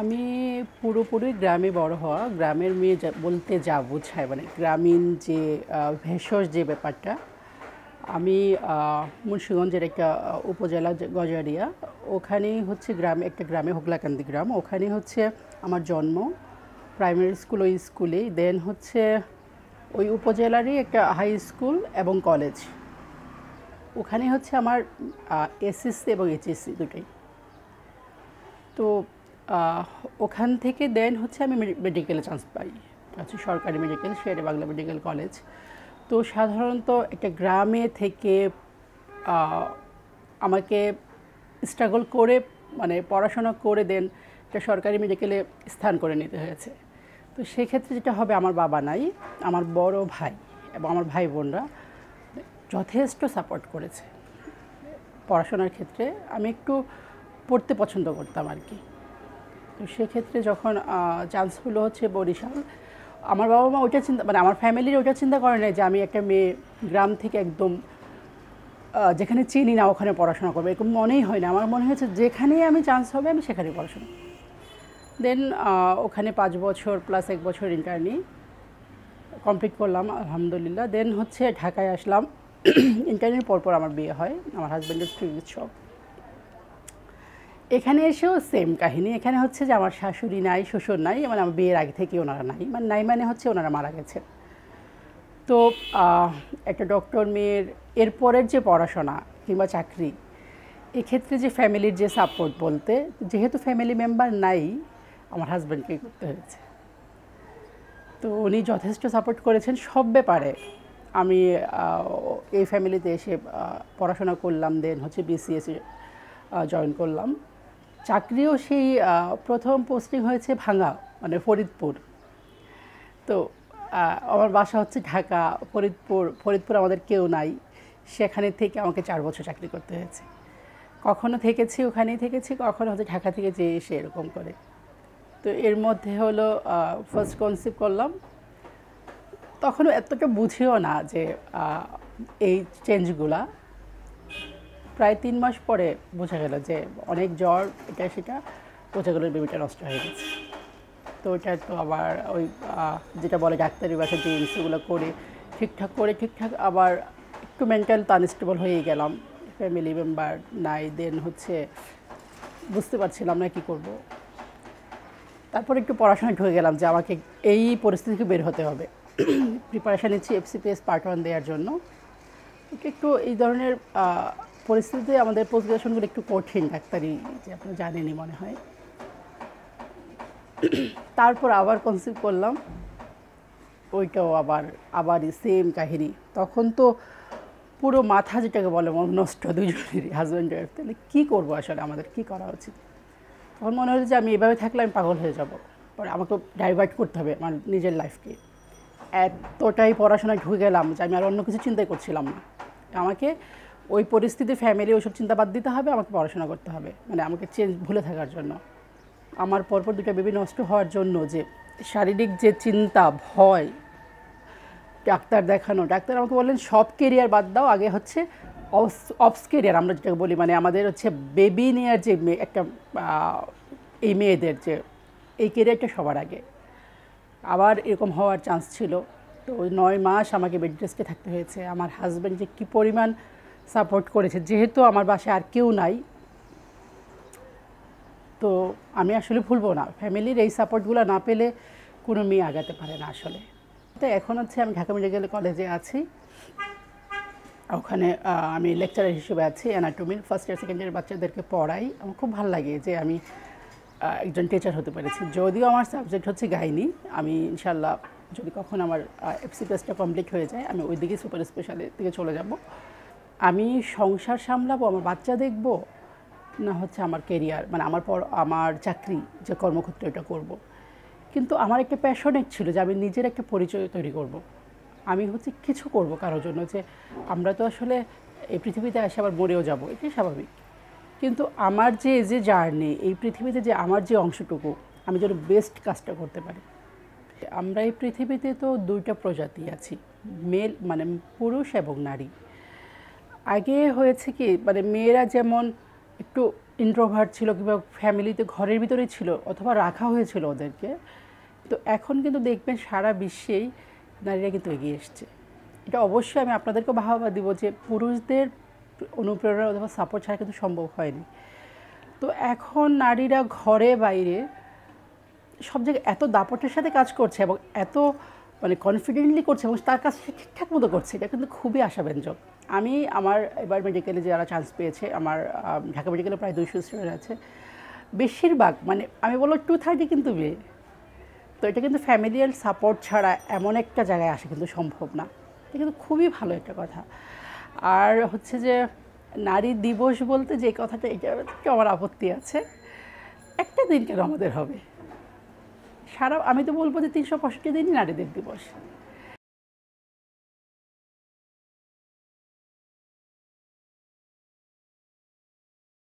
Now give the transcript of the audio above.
আমি পুরোপুরি গ্রামে বড় হওয়া, গ্রামের মেয়ে বলতে যা বোঝায় মানে গ্রামীণ যে ভেষজ যে ব্যাপারটা, আমি মুন্সিগঞ্জের একটা উপজেলা গজারিয়া, ওখানেই হচ্ছে গ্রামে, একটা গ্রামে হোগলাকান্দি গ্রাম, ওখানেই হচ্ছে আমার জন্ম প্রাইমারি স্কুল ওই স্কুলেই দেন হচ্ছে ওই উপজেলারই একটা হাই স্কুল এবং কলেজ ওখানে হচ্ছে আমার এসএসসি এবং এইচএসসি দুটোই। তো ওখান থেকে দেন হচ্ছে আমি মেডিকেলে চান্স পাই। হচ্ছে সরকারি medical Shere Bangla medical college তো সাধারণত একটা গ্রামে থেকে আমাকে স্ট্রাগল করে মানে পড়াশোনা করে দেন, একটা সরকারি মেডিকেলে স্থান করে নিতে হয়েছে। তো সেক্ষেত্রে যেটা হবে, আমার বাবা নাই, আমার বড় ভাই এবং আমার ভাই বোনরা যথেষ্ট সাপোর্ট করেছে। পড়াশোনার ক্ষেত্রে আমি একটু পড়তে পছন্দ করতাম আর কি। তো সেক্ষেত্রে যখন চান্স হলো হচ্ছে বরিশাল, আমার বাবা মা ওইটা চিন্তা মানে আমার ফ্যামিলির ওইটা চিন্তা করে নাই যে আমি একটা মেয়ে গ্রাম থেকে একদম যেখানে চিনি না ওখানে পড়াশোনা করব, এরকম মনেই হয় না। আমার মনে হয়েছে যেখানেই আমি চান্স হবে আমি সেখানে পড়াশোনা দেন ওখানে পাঁচ বছর প্লাস এক বছর ইন্টারনি কমপ্লিট করলাম, আলহামদুলিল্লাহ। দেন হচ্ছে ঢাকায় আসলাম। ইন্টারভিউ পর পর আমার বিয়ে হয়, আমার হাজব্যান্ডের চিকিৎসক এখানে এসেও সেম কাহিনী। এখানে হচ্ছে যে আমার শাশুড়ি নাই, শ্বশুর নাই মানে আমার বিয়ের আগে থেকে ওনারা নাই। মানে নাই মানে হচ্ছে ওনারা মারা গেছেন। তো একটা ডক্টর মেয়ের এরপরের যে পড়াশোনা কিংবা চাকরি, এক্ষেত্রে যে ফ্যামিলির যে সাপোর্ট বলতে, যেহেতু ফ্যামিলি মেম্বার নাই, আমার হাজব্যান্ডকেই করতে হয়েছে। তো উনি যথেষ্ট সাপোর্ট করেছেন সব ব্যাপারে। আমি এই ফ্যামিলিতে এসে পড়াশোনা করলাম দেন হচ্ছে বিসিএসে জয়েন করলাম। চাকরিও সেই প্রথম পোস্টিং হয়েছে ভাঙা মানে ফরিদপুর। তো আমার বাসা হচ্ছে ঢাকা, ফরিদপুর ফরিদপুর আমাদের কেউ নাই। সেখানে থেকে আমাকে চার বছর চাকরি করতে হয়েছে। কখনো থেকেছি, ওখানেই থেকেছি, কখনো হচ্ছে ঢাকা থেকে যেয়ে এসে এরকম করে। তো এর মধ্যে হলো ফার্স্ট কনসিভ করলাম। তখনও এতটা বুঝিও না যে এই চেঞ্জগুলা প্রায় তিন মাস পরে বোঝা গেল যে অনেক জ্বর, এটা সেটা বোঝা গেল বেবিটা নষ্ট হয়ে গেছে। তো এটা তো আবার ওই যেটা বলে ডাক্তারি বাসায় যে ইনসুগুলো করে ঠিকঠাক করে ঠিকঠাক আবার একটু মেন্টাল আনস্টেবল হয়েই গেলাম। ফ্যামিলি মেম্বার নাই দেন হচ্ছে বুঝতে পারছিলাম না কী করব। তারপর একটু পড়াশোনায় ঢুকে গেলাম যে আমাকে এই পরিস্থিতি থেকে বের হতে হবে। প্রিপারেশান নিচ্ছি এফসিপিএস পার্ট ওয়ান দেওয়ার জন্য। একটু এই ধরনের পরিস্থিতিতে আমাদের পোস্ট গ্রাজুয়েশনগুলো একটু কঠিন, ডাক্তারি যে আপনারা জানেনই মনে হয়। তারপর আবার কনসিভ করলাম, ওইটাও আবার আবারই সেম কাহিনী। তখন তো পুরো মাথা যেটাকে বলে মন নষ্ট দুজনেরই হাজব্যান্ড ওয়াইফ তাহলে কী করব আসলে? আমাদের কী করা উচিত? তখন মনে হলো যে আমি এভাবে থাকলে আমি পাগল হয়ে যাব। পরে আমাকে ডাইভার্ট করতে হবে আমার নিজের লাইফকে এতটাই পড়াশোনায় ঢুকে গেলাম যে আমি আর অন্য কিছু চিন্তাই করছিলাম না। আমাকে ওই পরিস্থিতি ফ্যামিলি ওইসব চিন্তা বাদ দিতে হবে, আমাকে পড়াশোনা করতে হবে। মানে আমাকে চেঞ্জ ভুলে থাকার জন্য। আমার পরপর দুটো বেবি নষ্ট হওয়ার জন্য যে শারীরিক যে চিন্তা, ভয়, ডাক্তার দেখানো, ডাক্তার আমাকে বললেন, সব কেরিয়ার বাদ দাও, আগে হচ্ছে অফস কেরিয়ার আমরা যেটাকে বলি মানে আমাদের হচ্ছে বেবি নেওয়ার যে একটা এই মেয়েদের যে, এই কেরিয়ারটা সবার আগে। আবার এরকম হওয়ার চান্স ছিল। তো নয় মাস আমাকে বেড রেস্টে থাকতে হয়েছে। আমার হাজব্যান্ড যে কী পরিমাণ সাপোর্ট করেছে। যেহেতু আমার বাসায় আর কেউ নাই, তো আমি আসলে ভুলবো না। ফ্যামিলির এই সাপোর্টগুলো না পেলে কোনো মেয়ে আগাতে পারে না আসলে। তো এখন হচ্ছে আমি ঢাকা মেডিকেল কলেজে আছি। ওখানে আমি লেকচারার হিসেবে আছি, অ্যানাটমির ফার্স্ট ইয়ার সেকেন্ড ইয়ার বাচ্চাদেরকে পড়াই। আমার খুব ভালো লাগে যে আমি একজন টিচার হতে পেরেছি। যদিও আমার সাবজেক্ট হচ্ছে গাইনি, আমি ইনশাল্লাহ যদি কখন আমার এফসি টেস্টটা কমপ্লিট হয়ে যায়, আমি ওই দিকে সুপার স্পেশালের দিকে চলে যাব। আমি সংসার সামলাবো, আমার বাচ্চা দেখব, না হচ্ছে আমার কেরিয়ার মানে আমার পর আমার চাকরি যে কর্মক্ষেত্রে এটা করব। কিন্তু আমার একটা প্যাশনেট ছিল যে আমি নিজের একটা পরিচয় তৈরি করব। আমি হচ্ছে কিছু করব কারোর জন্য যে আমরা তো আসলে এই পৃথিবীতে এসে আবার মরেও যাব, এটাই স্বাভাবিক কিন্তু আমার যে যে জার্নি এই পৃথিবীতে যে আমার যে অংশটুকু, আমি যেন বেস্ট কাজটা করতে পারি আমরা এই পৃথিবীতে তো দুইটা প্রজাতি আছি মেল মানে পুরুষ এবং নারী আগে হয়েছে কি মানে মেয়েরা যেমন একটু ইন্ট্রোভার্ট ছিল কিংবা ফ্যামিলিতে ঘরের ভিতরেই ছিল অথবা রাখা হয়েছিল ওদেরকে, তো এখন কিন্তু দেখবেন সারা বিশ্বেই নারীরা কিন্তু এগিয়ে এসছে। এটা অবশ্যই আমি আপনাদেরকে বাহবা দিব যে পুরুষদের অনুপ্রেরণা অথবা সাপোর্ট ছাড়া কিন্তু সম্ভব হয়নি। তো এখন নারীরা ঘরে বাইরে সব জায়গায় এত দাপটের সাথে কাজ করছে এবং এত মানে কনফিডেন্টলি করছে এবং তার কাজ ঠিকঠাক মতো করছে, এটা কিন্তু খুবই আশাব্যঞ্জক। আমি আমার এবার মেডিকেলে যারা চান্স পেয়েছে, আমার ঢাকা মেডিকেলে প্রায় দুইশো স্টুডেন্ট আছে। বেশিরভাগ মানে আমি বলব টু থার্টি কিন্তু মেয়ে তো এটা কিন্তু ফ্যামিলিয়াল সাপোর্ট ছাড়া এমন একটা জায়গায় আসা কিন্তু সম্ভব না। এটা কিন্তু খুবই ভালো একটা কথা। আর হচ্ছে যে, নারী দিবস বলতে যে কথাটা, এটা আমার আপত্তি আছে। একটা দিন কেন আমাদের হবে? সারা, আমি তো বলব যে তিনশো পঁয়ষট্টি দিনই নারীদের দিবস।